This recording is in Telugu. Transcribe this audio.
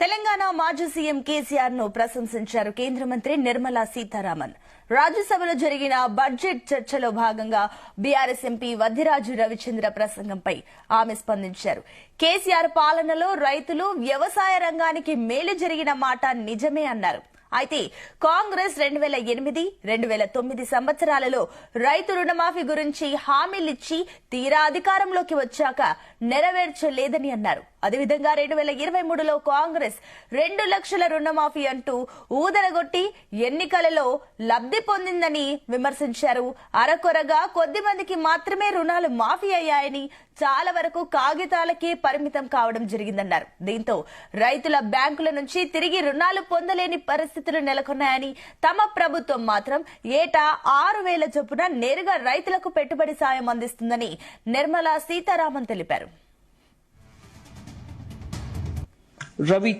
తెలంగాణ మాజీ సీఎం కేసీఆర్ను ప్రశంసించారు కేంద్ర మంత్రి నిర్మలా సీతారామన్. రాజ్యసభలో జరిగిన బడ్జెట్ చర్చలో భాగంగా బీఆర్ఎస్ ఎంపీ వద్దిరాజు రవిచంద్ర ప్రసంగంపై ఆమె స్పందించారు. కేసీఆర్ పాలనలో రైతులు వ్యవసాయ రంగానికి మేలు జరిగిన మాట నిజమే అన్నారు. అయితే కాంగ్రెస్ రెండు వేల ఎనిమిది రెండు వేల తొమ్మిది సంవత్సరాలలో రైతు రుణమాఫీ గురించి హామీలిచ్చి తీరా అధికారంలోకి వచ్చాక నెరవేర్చలేదని అన్నారు. అదేవిధంగా రెండు వేల ఇరవై మూడులో కాంగ్రెస్ రెండు లక్షల రుణమాఫీ అంటూ ఊదరగొట్టి ఎన్నికలలో లబ్ధి పొందిందని విమర్శించారు. అరకొరగా కొద్ది మందికి మాత్రమే రుణాలు మాఫీ అయ్యాయని చాలా వరకు కాగితాలకే పరిమితం కావడం జరిగిందన్నారు. దీంతో రైతుల బ్యాంకుల నుంచి తిరిగి రుణాలు పొందలేని పరిస్థితులు నెలకొన్నాయని తమ ప్రభుత్వం మాత్రం ఏటా ఆరు వేల చొప్పున నేరుగా రైతులకు పెట్టుబడి సాయం అందిస్తుందని నిర్మలా సీతారామన్ తెలిపారు. రవి